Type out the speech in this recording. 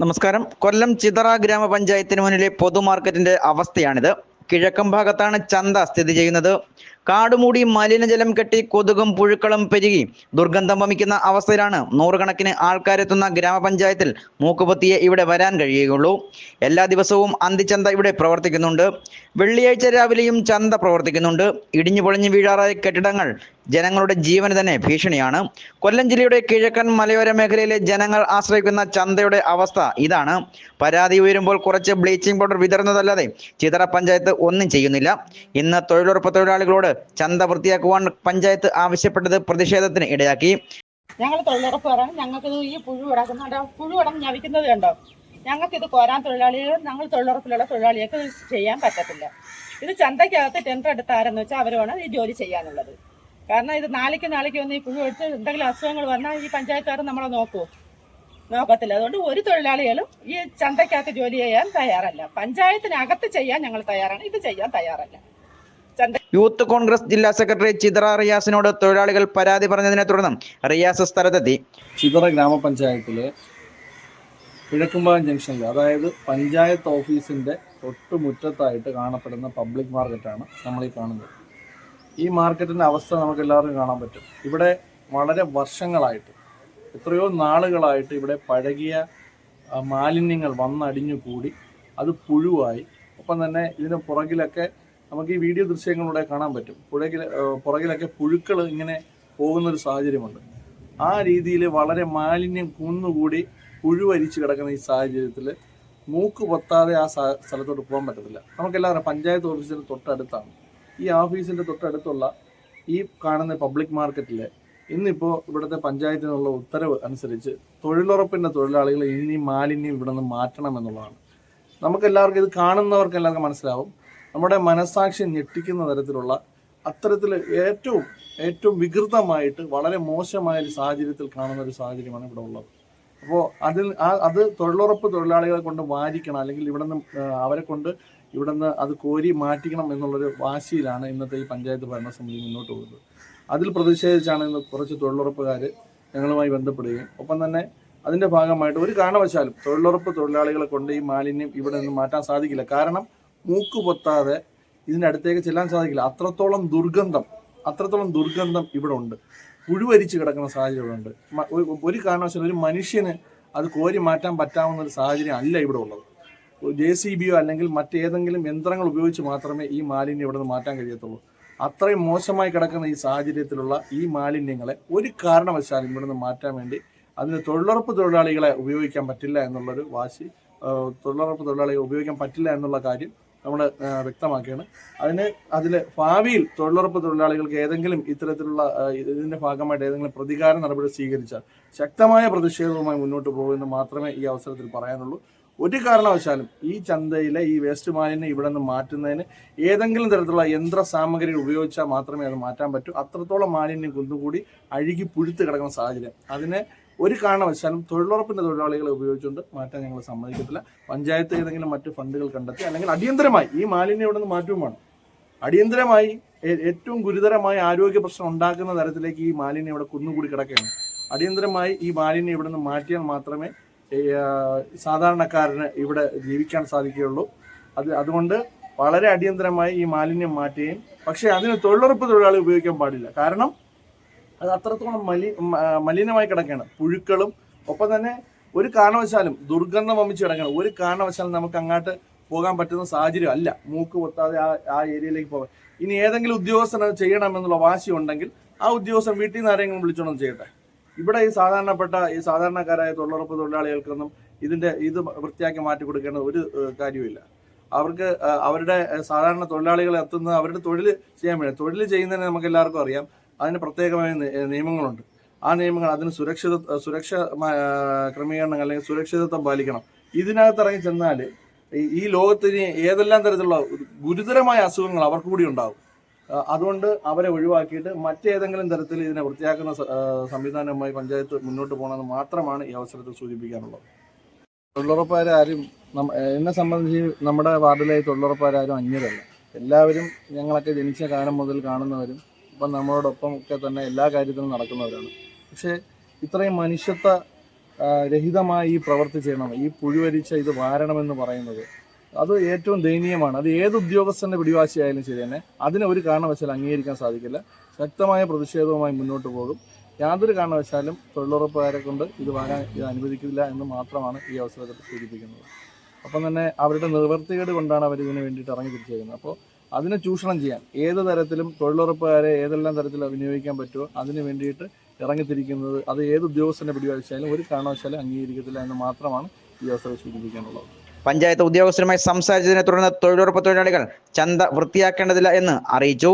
നമസ്കാരം. കൊല്ലം ചിതറ ഗ്രാമപഞ്ചായത്തിന് മുന്നിലെ പൊതുമാർക്കറ്റിന്റെ അവസ്ഥയാണിത്. കിഴക്കൻ ഭാഗത്താണ് ചന്ത സ്ഥിതി ചെയ്യുന്നത്. കാടുമൂടി മലിനജലം കെട്ടി കൊതുകും പുഴുക്കളും പെരുകി. ദുർഗന്ധം വമിക്കുന്ന അവസ്ഥയിലാണ് നൂറുകണക്കിന് ആൾക്കാരെത്തുന്ന ഗ്രാമപഞ്ചായത്തിൽ മൂക്കുപൊത്തിയെ ഇവിടെ വരാൻ കഴിയുകയുള്ളൂ. എല്ലാ ദിവസവും അന്തിച്ചന്ത ഇവിടെ പ്രവർത്തിക്കുന്നുണ്ട്. വെള്ളിയാഴ്ച രാവിലെയും ചന്ത പ്രവർത്തിക്കുന്നുണ്ട്. ഇടിഞ്ഞു പൊളിഞ്ഞു വീഴാറായ കെട്ടിടങ്ങൾ ജനങ്ങളുടെ ജീവന് തന്നെ ഭീഷണിയാണ്. കൊല്ലം ജില്ലയുടെ കിഴക്കൻ മലയോര മേഖലയിലെ ജനങ്ങൾ ആശ്രയിക്കുന്ന ചന്തയുടെ അവസ്ഥ ഇതാണ്. പരാതി ഉയരുമ്പോൾ കുറച്ച് ബ്ലീച്ചിങ് പൗഡർ വിതറുന്നതല്ലാതെ ചിതറ പഞ്ചായത്ത് ഒന്നും ചെയ്യുന്നില്ല. ഇന്ന് തൊഴിലുറപ്പ് തൊഴിലാളികളോട് ചന്ത വൃത്തിയാക്കുവാൻ പഞ്ചായത്ത് ആവശ്യപ്പെട്ടത് പ്രതിഷേധത്തിന് ഇടയാക്കി. ഞങ്ങൾ തൊഴിലുറപ്പ് പറയണം ഞങ്ങൾക്ക് ഈ പുഴു കിടക്കുന്നുണ്ടോ പുഴു കിടന്ന് ഞവിക്കുന്നത് കണ്ടോ? ഞങ്ങൾക്ക് ഇത് കോരാൻ തൊഴിലാളികൾ ഞങ്ങൾ തൊഴിലുറപ്പിലുള്ള തൊഴിലാളികൾക്ക് ചെയ്യാൻ പറ്റത്തില്ല. ഇത് ചന്തയ്ക്കകത്ത് ടെൻഡർ എടുത്ത ആരെന്ന് വെച്ചാൽ അവരാണ് ഈ ജോലി ചെയ്യാനുള്ളത്. കാരണം ഇത് നാളേക്ക് നാളേക്ക് വന്ന് ഈ പുഴു എടുത്ത് എന്തെങ്കിലും അസുഖങ്ങൾ വന്നാൽ ഈ പഞ്ചായത്തുകാർ നമ്മളെ നോക്കൂ. നോക്കത്തില്ല. അതുകൊണ്ട് ഒരു തൊഴിലാളികളും ഈ ചന്തയ്ക്കകത്ത് ജോലി ചെയ്യാൻ തയ്യാറല്ല. പഞ്ചായത്തിനകത്ത് ചെയ്യാൻ ഞങ്ങൾ തയ്യാറാണ്. ഇത് ചെയ്യാൻ തയ്യാറല്ല. യൂത്ത് കോൺഗ്രസ് ജില്ലാ സെക്രട്ടറി ചിതറ റിയാസിനോട് തൊഴിലാളികൾ പരാതി പറഞ്ഞതിനെ തുടർന്ന് റിയാസ് സ്ഥലത്തെത്തി. ചിതറ ഗ്രാമപഞ്ചായത്തിലെ കിഴക്കുംപാലം ജംഗ്ഷനിൽ അതായത് പഞ്ചായത്ത് ഓഫീസിന്റെ തൊട്ടുമുറ്റത്തായിട്ട് കാണപ്പെടുന്ന പബ്ലിക് മാർക്കറ്റാണ് നമ്മൾ ഈ കാണുന്നത്. ഈ മാർക്കറ്റിന്റെ അവസ്ഥ നമുക്ക് എല്ലാവർക്കും കാണാൻ പറ്റും. ഇവിടെ വളരെ വർഷങ്ങളായിട്ട് എത്രയോ നാളുകളായിട്ട് ഇവിടെ പഴകിയ മാലിന്യങ്ങൾ വന്നടിഞ്ഞു കൂടി അത് പുഴുവായി. ഒപ്പം തന്നെ ഇതിന് പുറകിലൊക്കെ നമുക്ക് ഈ വീഡിയോ ദൃശ്യങ്ങളിലൂടെ കാണാൻ പറ്റും. പുഴകിൽ പുറകിലൊക്കെ പുഴുക്കൾ ഇങ്ങനെ പോകുന്ന പോകുന്നൊരു സാഹചര്യമുണ്ട്. ആ രീതിയിൽ വളരെ മാലിന്യം കുന്നുകൂടി പുഴുവരിച്ച് കിടക്കുന്ന ഈ സാഹചര്യത്തിൽ മൂക്ക് പൊത്താതെ ആ സ്ഥ- സ്ഥലത്തോട്ട് പോകാൻ പറ്റത്തില്ല. നമുക്കെല്ലാവരും പഞ്ചായത്ത് ഓഫീസിന്റെ തൊട്ടടുത്താണ്. ഈ ഓഫീസിന്റെ തൊട്ടടുത്തുള്ള ഈ കാണുന്ന പബ്ലിക് മാർക്കറ്റിൽ ഇന്നിപ്പോൾ ഇവിടുത്തെ പഞ്ചായത്തിനുള്ള ഉത്തരവ് അനുസരിച്ച് തൊഴിലുറപ്പിന്റെ തൊഴിലാളികൾ ഇനി മാലിന്യം ഇവിടെ നിന്ന് മാറ്റണം എന്നുള്ളതാണ്. നമുക്കെല്ലാവർക്കും ഇത് കാണുന്നവർക്ക് എല്ലാവർക്കും മനസ്സിലാവും. നമ്മുടെ മനസാക്ഷി ഞെട്ടിക്കുന്ന തരത്തിലുള്ള അത്തരത്തിൽ ഏറ്റവും ഏറ്റവും വികൃതമായിട്ട് വളരെ മോശമായ ഒരു സാഹചര്യത്തിൽ കാണുന്ന ഒരു സാഹചര്യമാണ് ഇവിടെ ഉള്ളത്. അപ്പോൾ അതിൽ ആ അത് തൊഴിലുറപ്പ് തൊഴിലാളികളെ കൊണ്ട് വാരിക്കണം അല്ലെങ്കിൽ ഇവിടെ നിന്ന് അവരെ കൊണ്ട് ഇവിടെ നിന്ന് അത് കോരി മാറ്റിക്കണം എന്നുള്ളൊരു വാശിയിലാണ് ഇന്നത്തെ ഈ പഞ്ചായത്ത് ഭരണസമിതി മുന്നോട്ട് പോകുന്നത്. അതിൽ പ്രതിഷേധിച്ചാണ് ഇന്ന് കുറച്ച് തൊഴിലുറപ്പുകാർ ഞങ്ങളുമായി ബന്ധപ്പെടുകയും ഒപ്പം തന്നെ അതിന്റെ ഭാഗമായിട്ട് ഒരു കാരണവശാലും തൊഴിലുറപ്പ് തൊഴിലാളികളെ കൊണ്ട് ഈ മാലിന്യം ഇവിടെ നിന്ന് മാറ്റാൻ സാധിക്കില്ല. കാരണം മൂക്ക് പൊത്താതെ ഇതിന്റെ അടുത്തേക്ക് ചെല്ലാൻ സാധിക്കില്ല. അത്രത്തോളം ദുർഗന്ധം അത്രത്തോളം ദുർഗന്ധം ഇവിടെ ഉണ്ട്. പുഴുവരിച്ച് കിടക്കുന്ന സാഹചര്യം ഇവിടെ ഉണ്ട്. ഒരു- കാരണവശാലും ഒരു മനുഷ്യന് അത് കോരി മാറ്റാൻ പറ്റാവുന്ന ഒരു സാഹചര്യം അല്ല ഇവിടെ ഉള്ളത്. ജെ സി ബിയോ അല്ലെങ്കിൽ മറ്റേതെങ്കിലും യന്ത്രങ്ങൾ ഉപയോഗിച്ച് മാത്രമേ ഈ മാലിന്യം ഇവിടെ നിന്ന് മാറ്റാൻ കഴിയത്തുള്ളൂ. അത്രയും മോശമായി കിടക്കുന്ന ഈ സാഹചര്യത്തിലുള്ള ഈ മാലിന്യങ്ങളെ ഒരു കാരണവശാലും ഇവിടെ നിന്ന് മാറ്റാൻ വേണ്ടി അതിന് തൊഴിലുറപ്പ് തൊഴിലാളികളെ ഉപയോഗിക്കാൻ പറ്റില്ല എന്നുള്ളൊരു വാശി തൊഴിലുറപ്പ് തൊഴിലാളികളെ ഉപയോഗിക്കാൻ പറ്റില്ല എന്നുള്ള കാര്യം നമ്മൾ വ്യക്തമാക്കുകയാണ്. അതിന് അതിൽ ഭാവിയിൽ തൊഴിലുറപ്പ് തൊഴിലാളികൾക്ക് ഏതെങ്കിലും ഇത്തരത്തിലുള്ള ഇതിന്റെ ഭാഗമായിട്ട് ഏതെങ്കിലും പ്രതികാര നടപടി സ്വീകരിച്ചാൽ ശക്തമായ പ്രതിഷേധവുമായി മുന്നോട്ട് പോകുമെന്ന് മാത്രമേ ഈ അവസരത്തിൽ പറയാനുള്ളൂ. ഒരു കാരണവശാലും ഈ ചന്തയിലെ ഈ വേസ്റ്റ് മാലിന്യം ഇവിടെ നിന്ന് മാറ്റുന്നതിന് ഏതെങ്കിലും തരത്തിലുള്ള യന്ത്ര സാമഗ്രികൾ ഉപയോഗിച്ചാൽ മാത്രമേ അത് മാറ്റാൻ പറ്റൂ. അത്രത്തോളം മാലിന്യം കുന്നുകൂടി അഴുകി പുഴുത്ത് കിടക്കുന്ന സാഹചര്യം. അതിനെ ഒരു കാരണവശാലും തൊഴിലുറപ്പിന്റെ തൊഴിലാളികളെ ഉപയോഗിച്ചുകൊണ്ട് മാറ്റാൻ ഞങ്ങൾ സമ്മതിക്കത്തില്ല. പഞ്ചായത്ത് ഏതെങ്കിലും മറ്റ് ഫണ്ടുകൾ കണ്ടെത്തി അല്ലെങ്കിൽ അടിയന്തരമായി ഈ മാലിന്യം ഇവിടെ നിന്ന് മാറ്റുമാണ് അടിയന്തരമായി ഏറ്റവും ഗുരുതരമായ ആരോഗ്യ പ്രശ്നം ഉണ്ടാക്കുന്ന തരത്തിലേക്ക് ഈ മാലിന്യം ഇവിടെ കുന്നുകൂടി കിടക്കുകയാണ്. അടിയന്തരമായി ഈ മാലിന്യം ഇവിടെ നിന്ന് മാറ്റിയാൽ മാത്രമേ സാധാരണക്കാരന് ഇവിടെ ജീവിക്കാൻ സാധിക്കുകയുള്ളൂ. അത് അതുകൊണ്ട് വളരെ അടിയന്തരമായി ഈ മാലിന്യം മാറ്റുകയും പക്ഷേ അതിന് തൊഴിലുറപ്പ് തൊഴിലാളി ഉപയോഗിക്കാൻ പാടില്ല. കാരണം അത് അത്രത്തോളം മലി മലിനമായി കിടക്കുകയാണ്. പുഴുക്കളും ഒപ്പം തന്നെ ഒരു കാരണവശാലും ദുർഗന്ധം വമിച്ച് കിടക്കുകയാണ്. ഒരു കാരണവശാലും നമുക്ക് അങ്ങോട്ട് പോകാൻ പറ്റുന്ന സാഹചര്യം അല്ല. മൂക്ക് പൊത്താതെ ആ ആ ഏരിയയിലേക്ക് പോകാൻ. ഇനി ഏതെങ്കിലും ഉദ്യോഗസ്ഥന് ചെയ്യണമെന്നുള്ള വാശി ഉണ്ടെങ്കിൽ ആ ഉദ്യോഗസ്ഥൻ വീട്ടിൽ നിന്ന് ആരെങ്കിലും വിളിച്ചോണം ചെയ്യട്ടെ. ഇവിടെ ഈ സാധാരണപ്പെട്ട ഈ സാധാരണക്കാരായ തൊഴിലുറപ്പ് തൊഴിലാളികൾക്കൊന്നും ഇതിന്റെ ഇത് വൃത്തിയാക്കി മാറ്റി കൊടുക്കേണ്ട ഒരു ഏഹ്, കാര്യവുമില്ല. അവർക്ക് അവരുടെ സാധാരണ തൊഴിലാളികളെ എത്തുന്നത് അവരുടെ തൊഴിൽ ചെയ്യാൻ വേണ്ടി തൊഴിൽ ചെയ്യുന്നതിന് നമുക്ക് എല്ലാവർക്കും അറിയാം. അതിന് പ്രത്യേകമായ നിയമങ്ങളുണ്ട്. ആ നിയമങ്ങൾ അതിന് സുരക്ഷിത സുരക്ഷ ക്രമീകരണങ്ങൾ അല്ലെങ്കിൽ സുരക്ഷിതത്വം പാലിക്കണം. ഇതിനകത്ത് ഇറങ്ങി ചെന്നാൽ ഈ- ലോകത്തിന് ഏതെല്ലാം തരത്തിലുള്ള ഗുരുതരമായ അസുഖങ്ങൾ അവർക്ക് കൂടി ഉണ്ടാകും അതുകൊണ്ട് അവരെ ഒഴിവാക്കിയിട്ട് മറ്റേതെങ്കിലും തരത്തിൽ ഇതിനെ വൃത്തിയാക്കുന്ന സംവിധാനവുമായി പഞ്ചായത്ത് മുന്നോട്ട് പോകണമെന്ന് മാത്രമാണ് ഈ അവസരത്തിൽ സൂചിപ്പിക്കാനുള്ളത്. തൊഴിലുറപ്പുകാരും എന്നെ സംബന്ധിച്ച് നമ്മുടെ വാർഡിലെ തൊഴിലുറപ്പുകാരും അന്യരല്ല. എല്ലാവരും ഞങ്ങളൊക്കെ ജനിച്ച കാലം മുതൽ കാണുന്നവരും ഇപ്പം നമ്മളോടൊപ്പം ഒക്കെ തന്നെ എല്ലാ കാര്യത്തിലും നടക്കുന്നവരാണ്. പക്ഷേ ഇത്രയും മനുഷ്യത്വ രഹിതമായി ഈ പ്രവൃത്തി ചെയ്യണം ഈ പുഴുവരിച്ച ഇത് വാരണമെന്ന് പറയുന്നത് അത് ഏറ്റവും ദയനീയമാണ്. അത് ഏത് ഉദ്യോഗസ്ഥന്റെ പിടിവാശിയായാലും ശരി തന്നെ അതിനെ ഒരു കാരണവശാലും അംഗീകരിക്കാൻ സാധിക്കില്ല. ശക്തമായ പ്രതിഷേധവുമായി മുന്നോട്ട് പോകും. യാതൊരു കാരണവശാലും തൊഴിലുറപ്പുകാരെ കൊണ്ട് ഇത് വാങ്ങാൻ ഇത് അനുവദിക്കില്ല എന്ന് മാത്രമാണ് ഈ അവസരത്തിൽ സൂചിപ്പിക്കുന്നത്. അപ്പം തന്നെ അവരുടെ നിവൃത്തികേട് കൊണ്ടാണ് അവർ ഇതിന് വേണ്ടിയിട്ട് ഇറങ്ങി തിരിച്ചേക്കുന്നത്. അപ്പോൾ അതിനെ ചൂഷണം ചെയ്യാൻ ഏത് തരത്തിലും തൊഴിലുറപ്പുകാരെ ഏതെല്ലാം തരത്തിൽ വിനിയോഗിക്കാൻ പറ്റുമോ അതിന് വേണ്ടിയിട്ട് ഇറങ്ങിത്തിരിക്കുന്നത് അത് ഏത് ഉദ്യോഗസ്ഥനെ പിടിവാഴ്ചയാലും ഒരു കാരണവശാലും അംഗീകരിക്കത്തില്ല എന്ന് മാത്രമാണ് ഈ അവസരം സൂചിപ്പിക്കാനുള്ളത്. പഞ്ചായത്ത് ഉദ്യോഗസ്ഥരുമായി സംസാരിച്ചതിനെ തുടർന്ന് തൊഴിലുറപ്പ് തൊഴിലാളികൾ ചന്ത വൃത്തിയാക്കേണ്ടതില്ല എന്ന് അറിയിച്ചു.